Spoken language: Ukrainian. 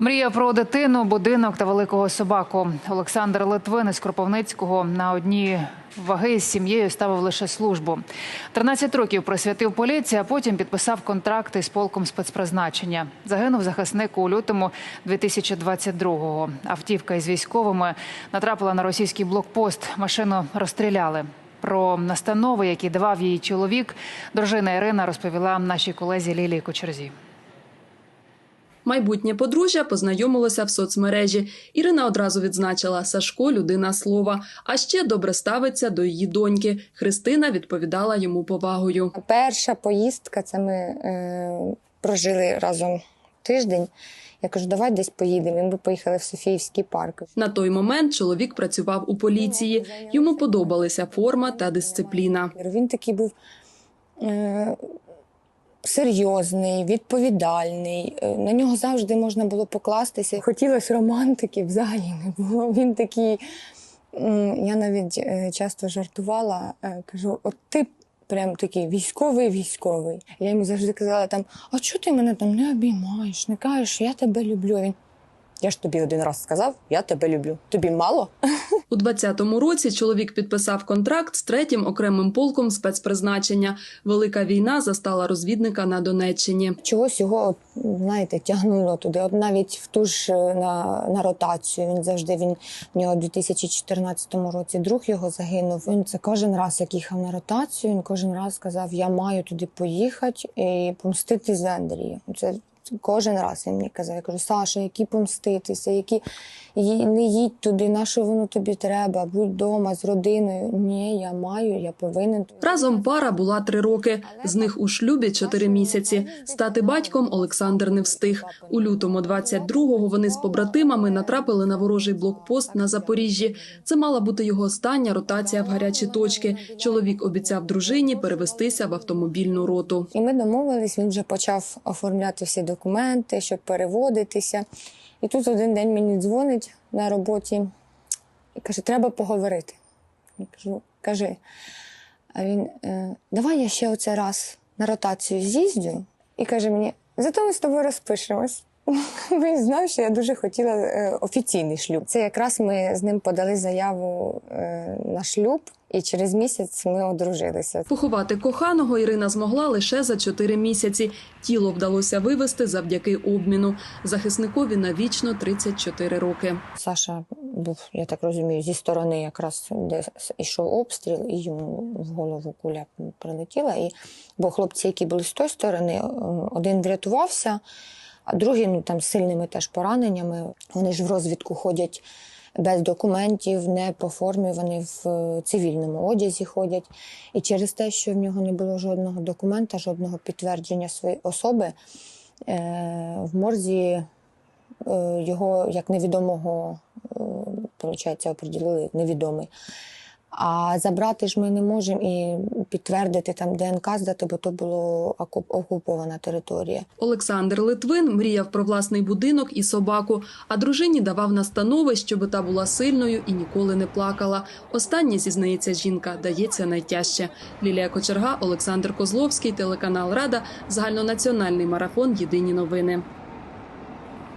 Мрія про дитину, будинок та великого собаку. Олександр Литвин із Кропивницького на одній ваги з сім'єю ставив лише службу. 13 років присвятив поліції, а потім підписав контракти з полком спецпризначення. Загинув захисник у лютому 2022-го. Автівка із військовими натрапила на російський блокпост. Машину розстріляли. Про настанови, які давав її чоловік, дружина Ірина розповіла нашій колезі Лілії Кочерзі. Майбутнє подружжя познайомилося в соцмережі. Ірина одразу відзначила Сашко людина слова, а ще добре ставиться до її доньки. Христина відповідала йому повагою. Перша поїздка це ми е, прожили разом тиждень. Я кажу, давай десь поїдемо. І ми поїхали в Софіївський парк. На той момент чоловік працював у поліції. Йому подобалися форма та дисципліна. Він такий був е, серйозний, відповідальний. Е, На нього завжди можна було покластися. Хотілося романтики, взагалі не було. Він такий. Я навіть е, часто жартувала, е, кажу: от ти прям такий військовий військовий. Я йому завжди казала там: а чого ти мене там не обіймаєш, не кажеш, я тебе люблю. Він. Я ж тобі один раз сказав, я тебе люблю. Тобі мало? У 20-му році чоловік підписав контракт з третім окремим полком спецпризначення. Велика війна застала розвідника на Донеччині. Чогось його, знаєте, тягнуло туди. От навіть в ту ж е, на, на ротацію. Він завжди він в нього у 2014 році друг його загинув. Він це кожен раз, як їхав на ротацію, він кожен раз сказав: Я маю туди поїхати і помстити за Андрія. Це кожен раз він мені казав. Я кажу, Саша, які помститися, які не їдь туди, на що воно тобі треба, будь вдома з родиною. Ні, я маю, я повинен. Разом пара була три роки. З них у шлюбі чотири місяці. Стати батьком Олександр не встиг. У лютому 22-го вони з побратимами натрапили на ворожий блокпост на Запоріжжі. Це мала бути його остання ротація в гарячі точки. Чоловік обіцяв дружині перевестися в автомобільну роту. І ми домовились, він вже почав оформляти всі документи, щоб переводитися. І тут один день мені дзвонить на роботі і каже: треба поговорити. Я кажу, кажи. А він, е, давай я ще оце раз на ротацію з'їздю. І каже мені: зато ми з тобою розпишемось. Він знав, що я дуже хотіла е, офіційний шлюб. Це якраз ми з ним подали заяву е, на шлюб, і через місяць ми одружилися. Поховати коханого Ірина змогла лише за чотири місяці. Тіло вдалося вивезти завдяки обміну. Захисникові навічно 34 роки. Саша був, я так розумію, зі сторони якраз де йшов обстріл, і йому в голову куля прилетіла. І, бо хлопці, які були з тої сторони, один врятувався, а другий ну, там з сильними теж пораненнями. Вони ж в розвідку ходять без документів, не по формі, вони в е, цивільному одязі ходять. І через те, що в нього не було жодного документа, жодного підтвердження своєї особи, е, в морзі е, його як невідомого, виходить, оприділили невідомий. А забрати ж ми не можемо і підтвердити там ДНК здати, бо то була окупована територія. Олександр Литвин мріяв про власний будинок і собаку, а дружині давав настанови, щоб та була сильною і ніколи не плакала. Останнє, зізнається жінка, дається найтяжче. Лілія Кочерга, Олександр Козловський, телеканал Рада, загальнонаціональний марафон Єдині новини.